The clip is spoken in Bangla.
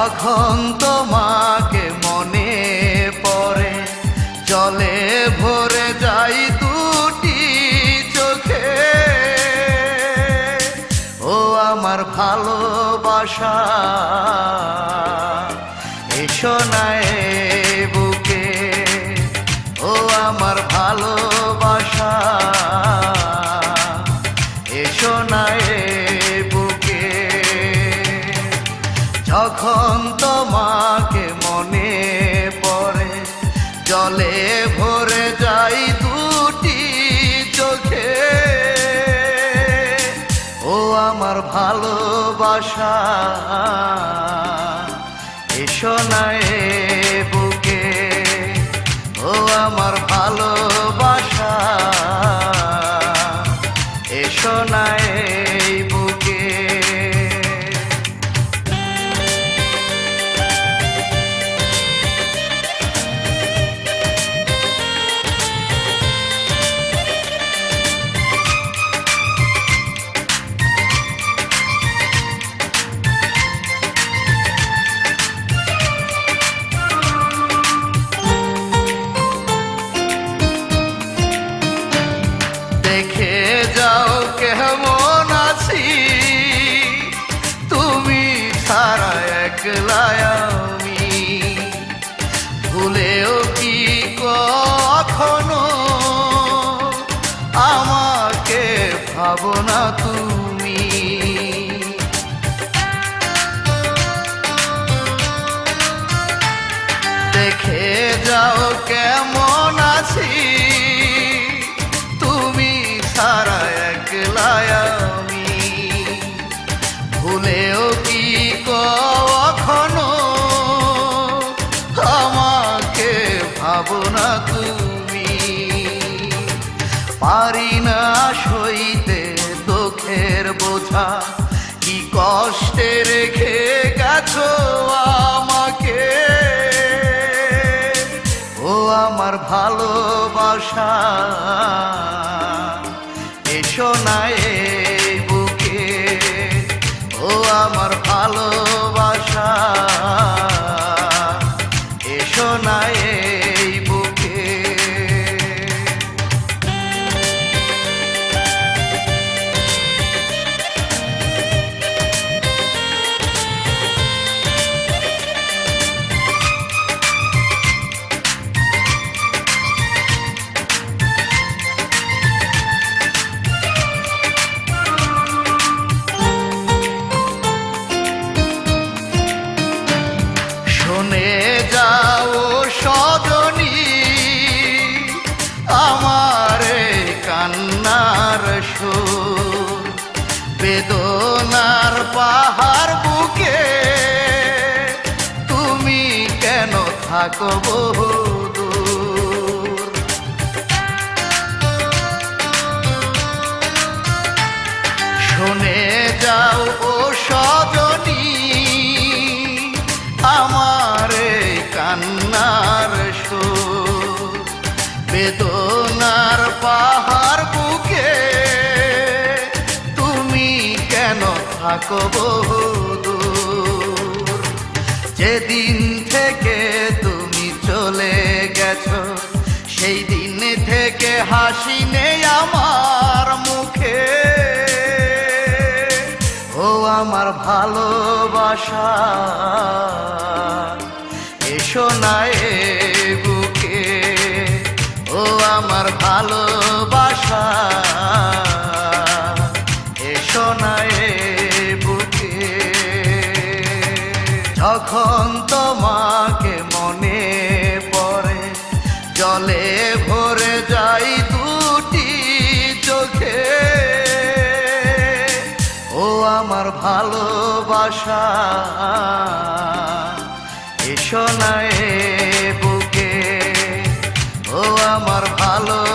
যখন তোমাকে মনে পড়ে, জলে ভরে যাই দুটি চোখে। ও আমার ভালোবাসা, এসো না বুকে। ও আমার ভালোবাসা, এসো না যখন তোমাকে মনে পড়ে। জলে ভরে যাই দুটি চোখে। ও আমার ভালোবাসা, এসো না এ বুকে। ও আমার ভালোবাসা, এসো না এই দেখে যাও কেমন আছি। তুমি ছাড়া একলা আমি। ভুলেও কি কখনো? আমাকে ভাবনা তুমি। দেখে যাও কেমন ভাবনা তুমি। পারি না সইতে দুঃখের বোঝা। কি কষ্টে রেখে গেছো আমাকে? ও আমার ভালোবাসা। এসো না বেদনার পাহাড় বুকে। তুমি কেন থাকো থাকো যেদিন থেকে তুমি চলে গেছো, সেই দিন থেকে হাসি নেই আমার মুখে। ও আমার ভালোবাসা, এসো না এ বুকে। ও আমার ভালোবাসা। আমার ভালোবাসা। এসো না বুকে। ও আমার ভালো